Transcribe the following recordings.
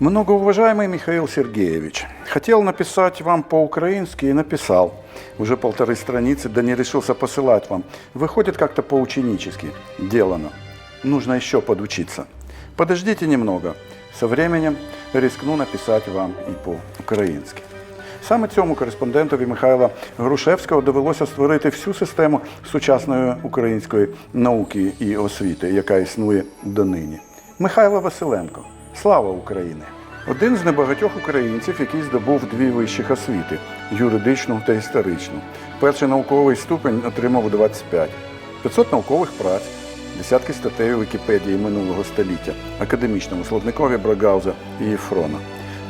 Многоуважаемый Михаил Сергеевич, хотел написать вам по-украински и написал. Уже полторы страницы, да не решился посылать вам. Выходит как-то по-ученически. Делано. Нужно еще подучиться. Подождите немного. Со временем рискну написати вам і по-українськи. Саме цьому кореспондентові Михайла Грушевського довелося створити всю систему сучасної української науки і освіти, яка існує донині. Михайло Василенко. Слава Україні! Один з небагатьох українців, який здобув дві вищих освіти юридичну та історичну. Перший науковий ступень отримав у 25, 500 наукових праць, десятки статей у Вікіпедії минулого століття, академічному словникові Брагауза і Єфрона.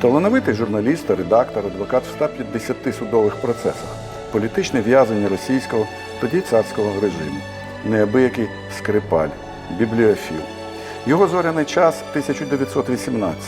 Талановитий журналіст редактор, адвокат в 150 судових процесах, політичний в'язень російського, тоді царського режиму, неабиякий скрипаль, бібліофіл. Його зоряний час 1918.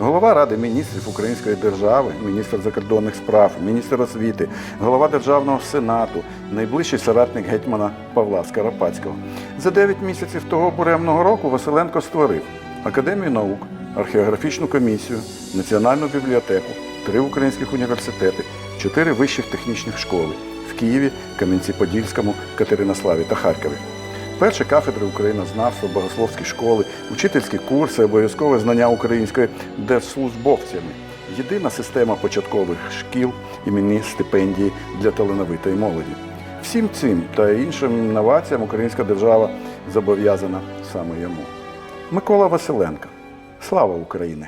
Голова Ради міністрів Української держави, міністр закордонних справ, міністр освіти, голова Державного сенату, найближчий соратник гетьмана Павла Скоропадського. За 9 місяців того буремного року Василенко створив Академію наук, археографічну комісію, національну бібліотеку, три українських університети, чотири вищих технічних школи в Києві, Кам'янці-Подільському, Катеринославі та Харкові. Перші кафедри українознавства, богословські школи, учительські курси, обов'язкове знання української держслужбовцями. Єдина система початкових шкіл, іменні стипендії для талановитої молоді. Всім цим та іншим новаціям українська держава зобов'язана саме йому. Микола Василенко. Слава Україні!